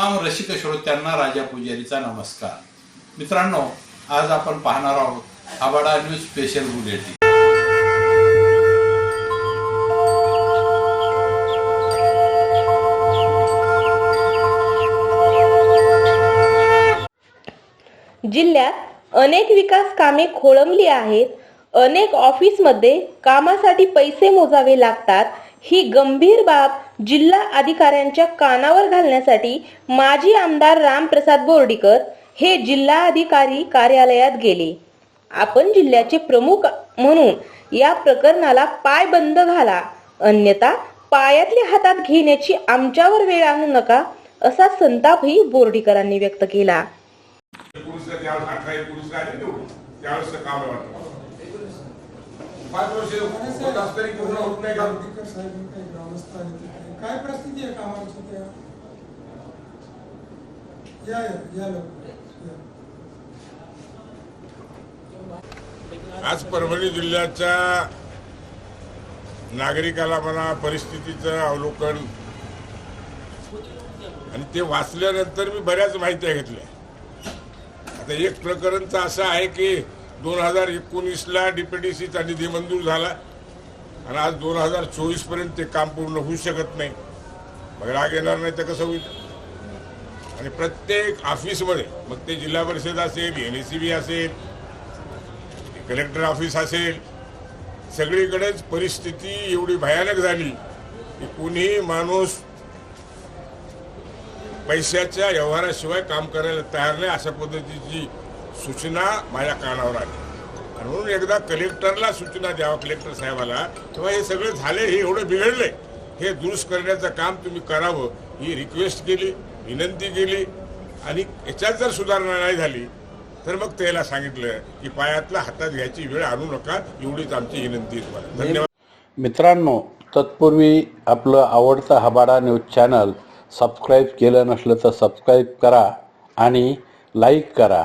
रसिक श्रोत्यांना राजा पुजारीचा नमस्कार. मित्रांनो आज आपण पाहणार आहोत आबाडा न्यूज स्पेशल बुलेटिन जिल्ह्यात अनेक विकास कामे खोळंबली आहेत. अनेक ऑफिसमध्ये कामासाठी पैसे मोजावे लागतात. ही गंभीर बाब जिल्हा अधिकाऱ्यांच्या कानावर घालण्यासाठी माजी आमदार रामप्रसाद बोर्डीकर हे जिल्हा अधिकारी कार्यालयात गेले. आपण जिल्ह्याचे प्रमुख म्हणून या प्रकरणाला पाय बंद घाला. अन्यथा पायातले हातात घेण्याची आमच्यावर वेळ आणू नका असा संतापही बोर्डीकरांनी व्यक्त केला. पाच वर्ष होत असताना पूर्ण होत नाही का? आंबेडकर साहेब काही ग्रामस्थ आले तिथे. काय परिस्थिती आहे कामाची त्या? या या या लवकर. या. आज परभणी जिल्ह्याच्या नागरिकाला म्हणा परिस्थितीचं अवलोकन. आणि ते वाचल्यानंतर मी बऱ्याच माहित्या घेतल्या. आता एक प्रकरणचं असं आहे की दोन हजार एकोणीसला डीपीडीसीचा निधी मंजूर झाला. आणि आज दोन हजार चोवीसपर्यंत ते काम पूर्ण होऊ शकत नाही. मग राग येणार नाही तर कसं होईल? आणि प्रत्येक ऑफिसमध्ये मग ते जिल्हा परिषद असेल एन सी बी असेल कलेक्टर ऑफिस असेल सगळीकडेच परिस्थिती एवढी भयानक झाली की कुणीही माणूस पैशाच्या व्यवहाराशिवाय काम करायला तयार नाही अशा पद्धतीची सूचना माझ्या कानावर आली. आणि म्हणून एकदा कलेक्टरला सूचना द्यावा कलेक्टर साहेबाला तेव्हा हे सगळं झाले हे एवढं बिघडले हे दुरुस्त करण्याचं काम तुम्ही करावं ही रिक्वेस्ट केली विनंती केली. आणि याच्यात जर सुधारणा नाही झाली तर मग त्याला सांगितलं की पायातला हातात घ्यायची वेळ आणू नका एवढीच आमची विनंती आहे तुम्हाला. धन्यवाद. मित्रांनो तत्पूर्वी आपलं आवडतं हबाडा न्यूज चॅनल सबस्क्राईब केलं नसलं तर सबस्क्राईब करा आणि लाईक करा.